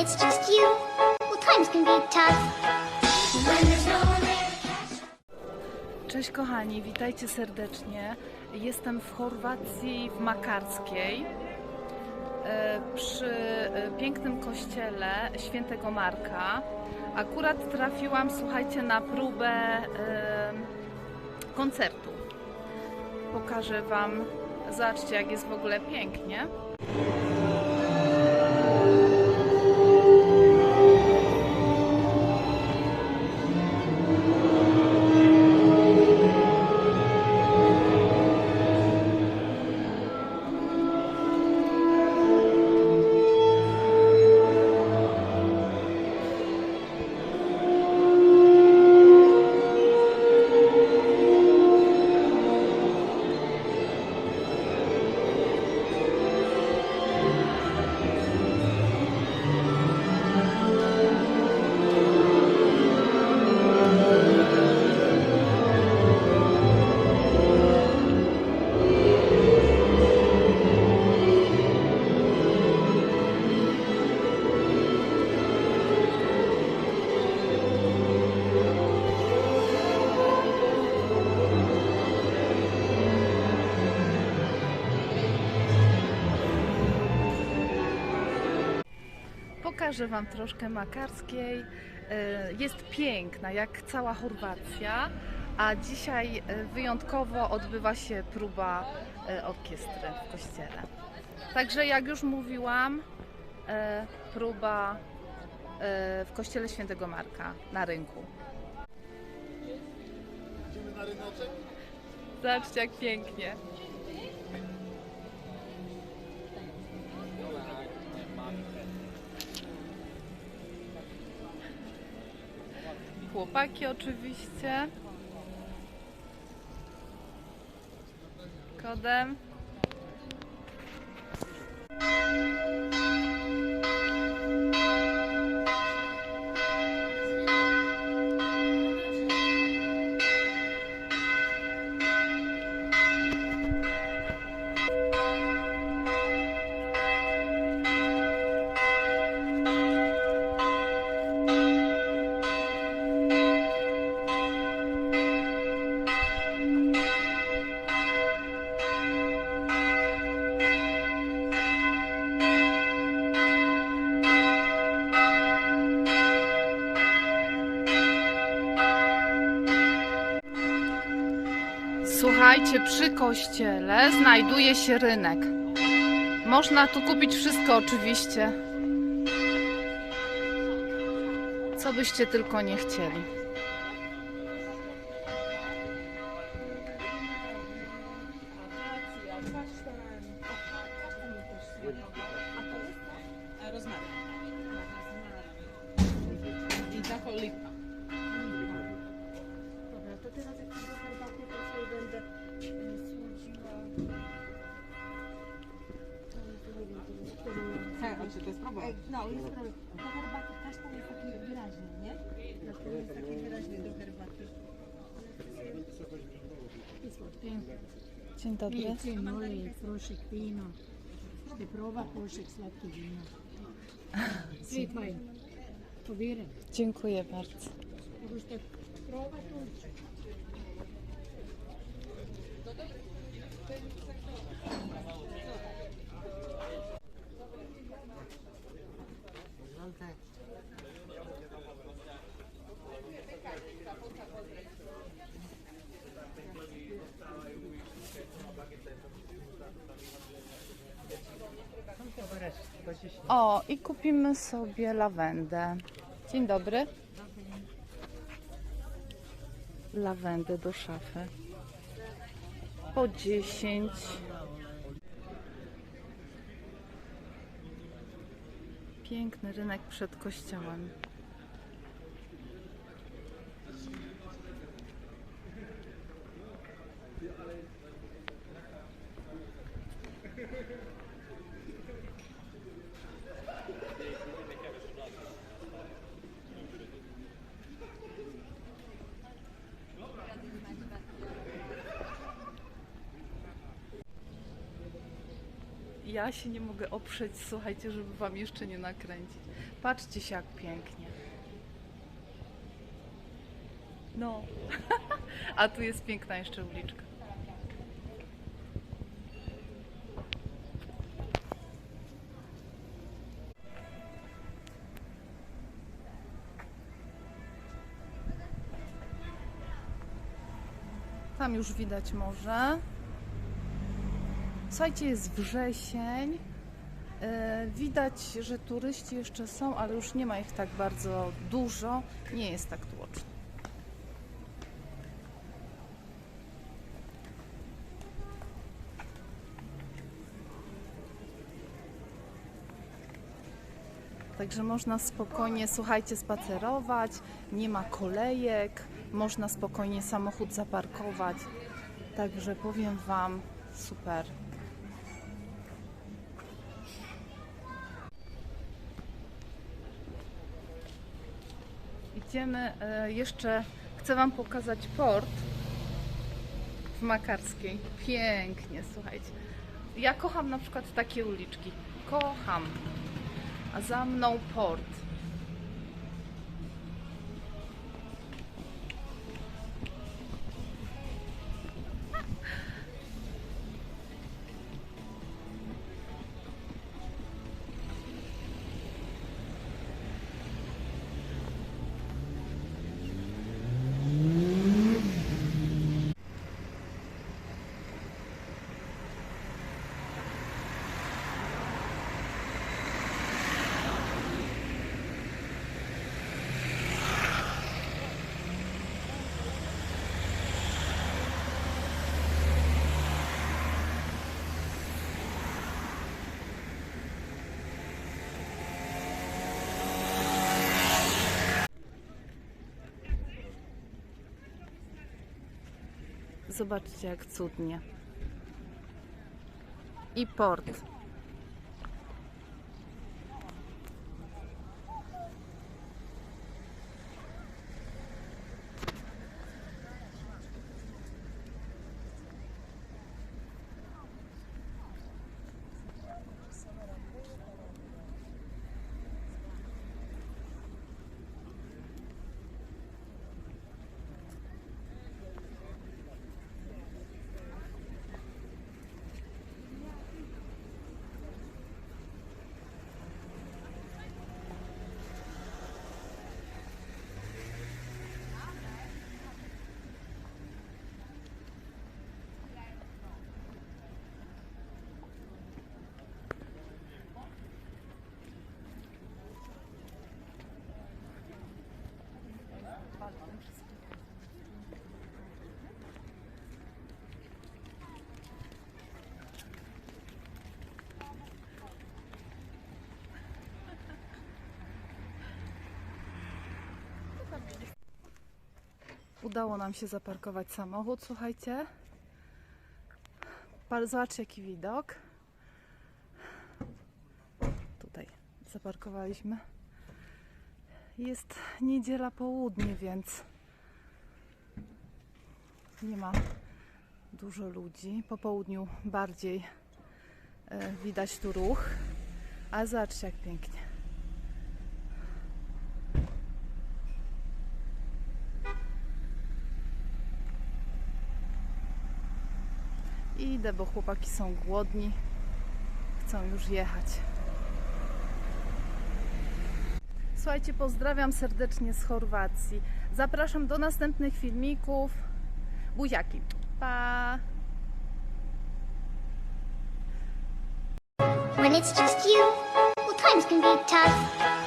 it's just you, well, times can be tough. No Cześć kochani, witajcie serdecznie. Jestem w Chorwacji, w Makarskiej, e, przy e, pięknym kościele świętego Marka. Akurat trafiłam, słuchajcie, na próbę e, koncertu. Pokażę Wam, zobaczcie jak jest w ogóle pięknie. Pokażę Wam troszkę makarskiej. E, Jest piękna, jak cała Chorwacja, a dzisiaj e, wyjątkowo odbywa się próba e, orkiestry w kościele. Także jak już mówiłam, próba w kościele świętego Marka na rynku. Zobaczcie jak pięknie. Chłopaki oczywiście. Kodem. Słuchajcie, przy kościele znajduje się rynek. Można tu kupić wszystko oczywiście. Co byście tylko nie chcieli. I to jest problem. No, jest problem. Do herbaty kasztan jest taki wyraźny, nie? Kasztan jest taki wyraźny do herbaty. Dzień dobry. Mole, prošek vino. Ste proba prošek slatki vino. Svi fajn. Povjeren. Dziękuję bardzo. Ako ste proba to. O, i kupimy sobie lawendę. Dzień dobry. Lawendę do szafy. Po 10. Piękny rynek przed kościołem. ja się nie mogę oprzeć, słuchajcie, żeby Wam jeszcze nie nakręcić. Patrzcie się jak pięknie. No, a tu jest piękna jeszcze uliczka. Tam już widać morze. Słuchajcie, jest wrzesień. E, Widać, że turyści jeszcze są, ale już nie ma ich tak bardzo dużo. Nie jest tak tłoczno. Także można spokojnie, słuchajcie, spacerować, nie ma kolejek, można spokojnie samochód zaparkować. Także powiem Wam, super. Idziemy e, jeszcze, chcę Wam pokazać port w Makarskiej. Pięknie, słuchajcie. Ja kocham na przykład takie uliczki. Kocham. A za mną port. Zobaczcie, jak cudnie. I port. Udało nam się zaparkować samochód, słuchajcie. Zobaczcie, jaki widok. Tutaj zaparkowaliśmy. Jest niedziela południe, więc nie ma dużo ludzi. Po południu bardziej e, widać tu ruch. A zobaczcie, jak pięknie. Idę, bo chłopaki są głodni. Chcą już jechać. Słuchajcie, pozdrawiam serdecznie z Chorwacji. Zapraszam do następnych filmików. Buziaki. Pa! When it's just you, well, times can be tough.